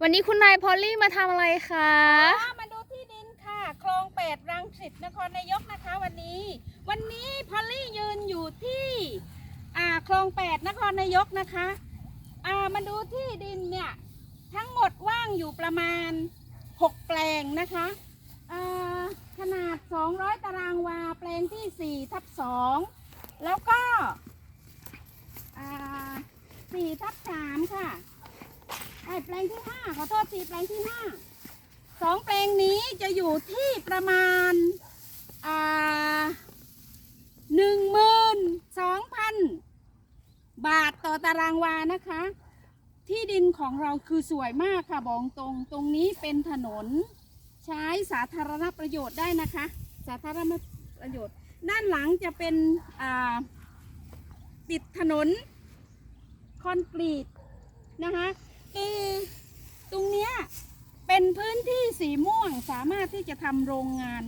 วันนี้คุณนายพอลลี่มาทำอะไรคะอ่ามาดูที่ดินค่ะ คลองแปดรังสิตนครนายกนะคะวันนี้ วันนี้พอลลี่ยืนอยู่ที่อ่าคลองแปดนครนายกนะคะอ่ามาดูที่ดินเนี่ยทั้งหมดว่างอยู่ประมาณ 6 แปลงนะคะอ่าขนาด 200 ตารางวาแปลงที่ 4 ทับ 2 แล้วก็อ่า4ทับ 3 ค่ะ ไอ้แปลงที่ห้าขอโทษทีแปลงที่ห้าสองแปลงนี้จะอยู่ที่ประมาณอ่าหนึ่งหมื่นสองพันบาทต่อตารางวานะคะ ที่ดินของเราคือสวยมากค่ะบอกตรงตรงนี้เป็นถนน ใช้สาธารณประโยชน์ได้นะคะ สาธารณประโยชน์ ด้านหลังจะเป็นอ่าติดถนนคอนกรีตนะคะ คือตรงเนี้ยเป็นพื้นที่สีม่วงสามารถที่จะทำโรงงาน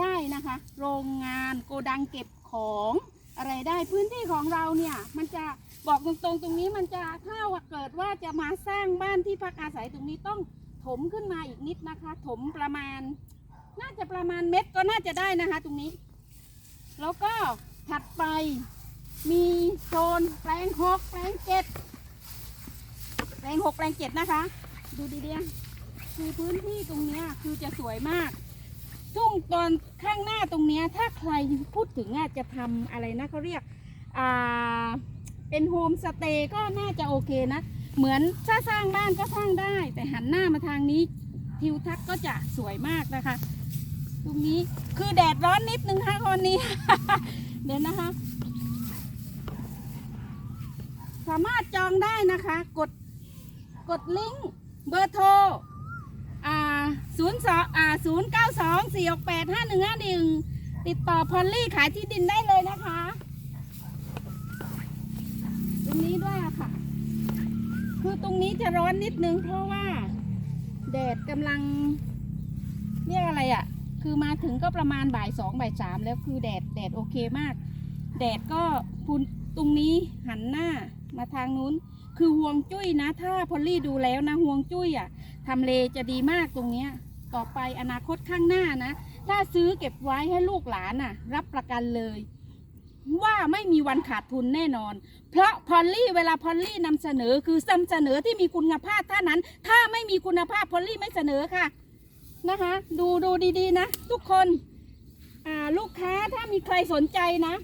ได้นะคะ โรงงานโกดังเก็บของอะไรได้พื้นที่ของเราเนี่ยมันจะบอกตรงๆ ตรงนี้มันจะถ้าว่าเกิดว่าจะมาสร้างบ้านที่พักอาศัยตรงนี้ต้องถมขึ้นมาอีกนิดนะคะ ถมประมาณ น่าจะประมาณเม็ดก็น่าจะได้นะคะ ตรงนี้ แล้วก็ถัดไปมีโซนแปลงหกแปลงเจ็ด แปลงหกแปลงเจ็ดนะคะ ดูดีๆคือพื้นที่ตรงเนี้ยคือจะสวยมากทุ่งตอนข้างหน้าตรงเนี้ยถ้าใครพูดถึงอาจจะทำอะไรนะเขาเรียกอ่าเป็นโฮมสเตย์ก็น่าจะโอเคนะ เหมือนถ้าสร้างบ้านก็สร้างได้ แต่หันหน้ามาทางนี้ ทิวทัศน์ก็จะสวยมากนะคะ ตรงนี้คือแดดร้อนนิดนึงค่ะคนนี้ เดี๋ยวนะคะ สามารถจองได้นะคะ กด กดลิงก์เบอร์โทรอ่าศูนย์สองอ่าศูนย์เก้าสองสี่หกแปดห้าหนึ่งห้าหนึ่งติดต่อพอลลี่ขายที่ดินได้เลยนะคะ ตรงนี้ด้วยอะค่ะ คือตรงนี้จะร้อนนิดนึงเพราะว่า แดดกำลังเรียกอะไรอะ่ะคือมาถึงก็ประมาณบ่ายสองบ่ายสามแล้วคือแดดแดดโอเคมาก แดดก็พุนตรงนี้หันหน้ามาทางนู้น คือห่วงจุ้ยนะ ถ้าพอลลี่ดูแล้วนะห่วงจุ้ยอะทำเลจะดีมากตรงเนี้ย ต่อไปอนาคตข้างหน้านะ ถ้าซื้อเก็บไว้ให้ลูกหลานน่ะ รับประกันเลย ว่าไม่มีวันขาดทุนแน่นอน เพราะพอลลี่เวลาพอลลี่นำเสนอคือนำเสนอที่มีคุณภาพเท่านั้น ถ้าไม่มีคุณภาพพอลลี่ไม่เสนอค่ะนะคะ ดูดูดีๆนะ ทุกคนลูกค้าถ้ามีใครสนใจนะ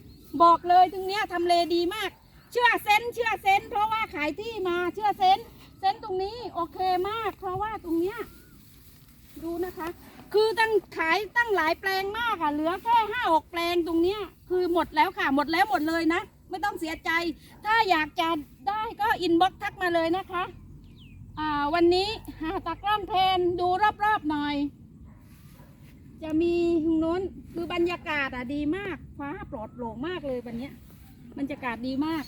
บอกเลยตรงเนี้ยทำเลดีมาก เชื่อเซนเชื่อเซนเพราะว่าขายที่มาเชื่อเซนเซนตรงนี้โอเคมาก เพราะว่าตรงเนี้ยดูนะคะ คือตั้งขายตั้งหลายแปลงมากอะเหลือแค่ห้าหกแปลงตรงเนี้ยคือหมดแล้วค่ะหมดแล้วหมดเลยนะ ไม่ต้องเสียใจ ถ้าอยากจะได้ก็อินบ็อกทักมาเลยนะคะอ่าวันนี้หาตากล้องเพนดูรอบๆหน่อย จะมีตรงนู้นคือบรรยากาศอะดีมาก ฟ้าปลอดโปร่งมากเลยวันนี้บรรยากาศดีมาก